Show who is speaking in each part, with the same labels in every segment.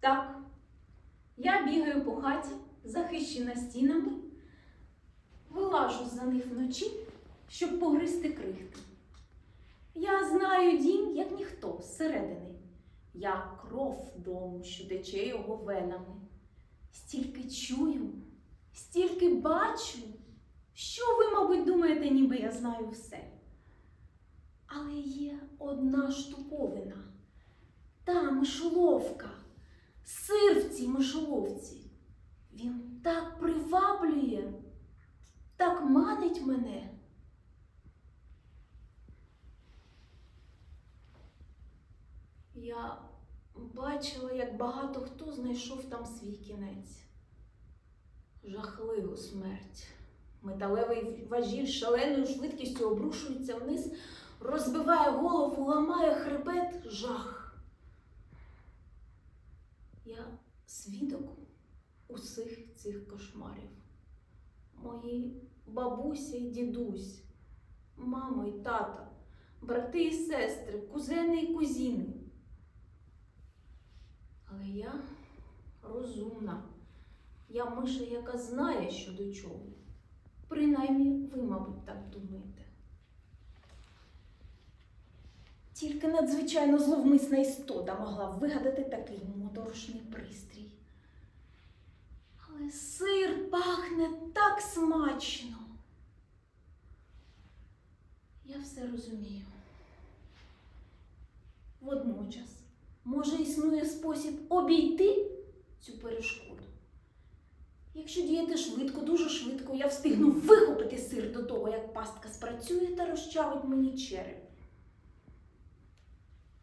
Speaker 1: Так, я бігаю по хаті, захищена стінами, вилажу за них вночі, щоб погризти крихти. Я знаю дім, як ніхто зсередини. Я кров дому, що тече його венами. Стільки чую, стільки бачу, що ви, мабуть, думаєте, ніби я знаю все. Але є одна штуковина, та мишоловка, сир в цій мишоловці. Він так приваблює, так манить мене. Я бачила, як багато хто знайшов там свій кінець. Жахливу смерть. Металевий важіль шаленою швидкістю обрушується вниз, розбиває голову, ламає хребет жах. Я свідок усіх цих кошмарів. Мої бабуся і дідусь, мама і тата, брати і сестри, кузени і кузіни. Але я розумна. Я миша, яка знає, що до чого. Принаймні, ви, мабуть, так думаєте. Тільки надзвичайно зловмисна істота могла вигадати такий моторошний пристрій. Але сир пахне так смачно. Я все розумію. Водночас, може, існує спосіб обійти цю перешкоду. Якщо діяти швидко, дуже швидко, я встигну вихопити сир до того, як пастка спрацює та розчавить мені череп.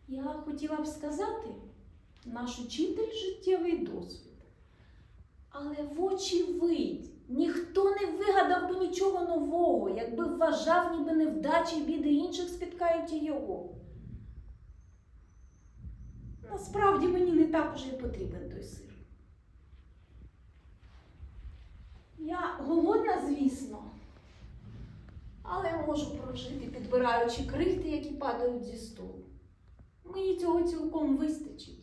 Speaker 1: Я хотіла б сказати, наш учитель життєвий досвід. Але вочевидь, ніхто не вигадав би нічого нового, якби вважав, ніби невдачі біди інших спіткають і його. Насправді мені не так уже й потрібен той сир. Я голодна, звісно, але можу прожити, підбираючи крихти, які падають зі столу. Мені цього цілком вистачить.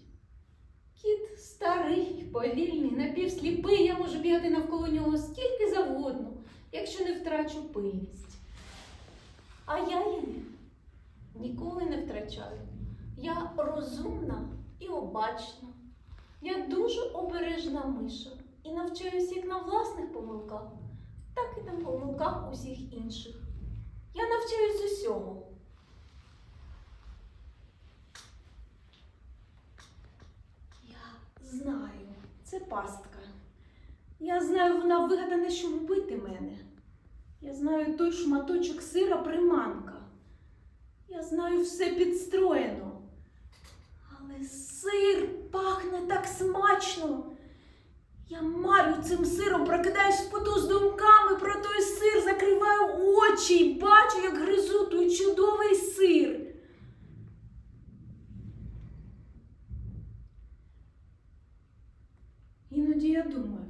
Speaker 1: Кіт старий, повільний, напівсліпий, я можу бігати навколо нього скільки завгодно, якщо не втрачу пильність. А я її ніколи не втрачаю. Я розумна і обачна. Я дуже обережна миша і навчаюсь як на власних помилках, так і на помилках усіх інших. Я навчаюсь усьому. Я знаю, це пастка. Я знаю, вона вигадана, щоб вбити мене. Я знаю той шматочок сира приманка. Я знаю все підстроєно. Але сир пахне так смачно. Я марю цим сиром, прокидаюсь в поту з думками про той сир, закриваю очі і бачу, як гризу той чудовий сир. Іноді я думаю,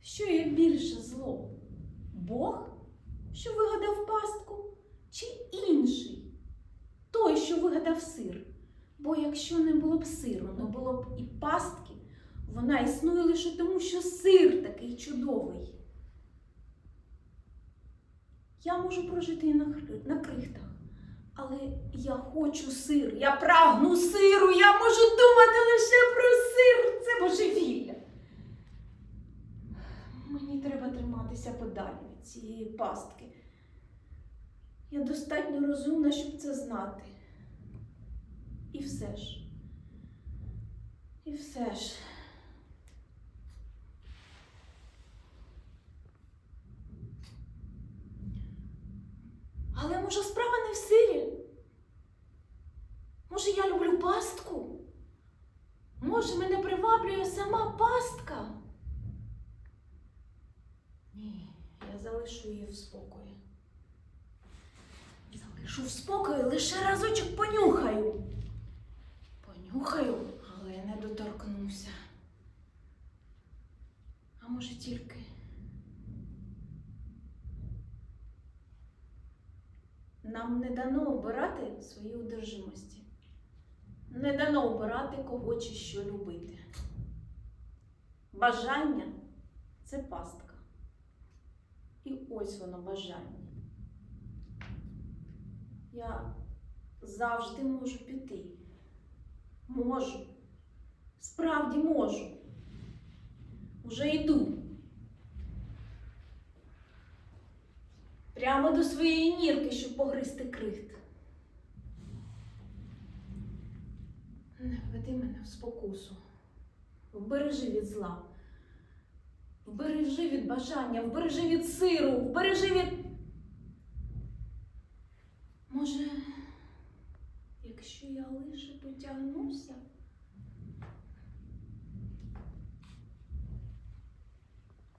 Speaker 1: що є більше зло? Бог, що вигадав пастку, чи інший? Той, що вигадав сир. Бо якщо не було б сиру, не було б і пастки, вона існує лише тому, що сир такий чудовий. Я можу прожити і на, на крихтах, але я хочу сир, я прагну сиру, я можу думати лише про сир. Це божевілля. Мені треба триматися подалі цієї пастки. Я достатньо розумна, щоб це знати. І все ж. І все ж. Але може справа не в сирі? Може, я люблю пастку? Може, мене приваблює сама пастка? Ні, я залишу її в спокої. Залишу в спокої, лише разочок понюхаю. Понюхаю, але не доторкнуся. А може тільки. Нам не дано обирати свої одержимості. не дано обирати кого чи що любити. Бажання це пастка. Ось воно бажання. Я завжди можу піти. Можу. Справді можу. Уже йду. Прямо до своєї нірки, щоб погризти крихт. Не введи мене в спокусу. Вбережи від зла. Вбережи від бажання, вбережи від сиру, вбережи від. Може, якщо я лише потягнуся,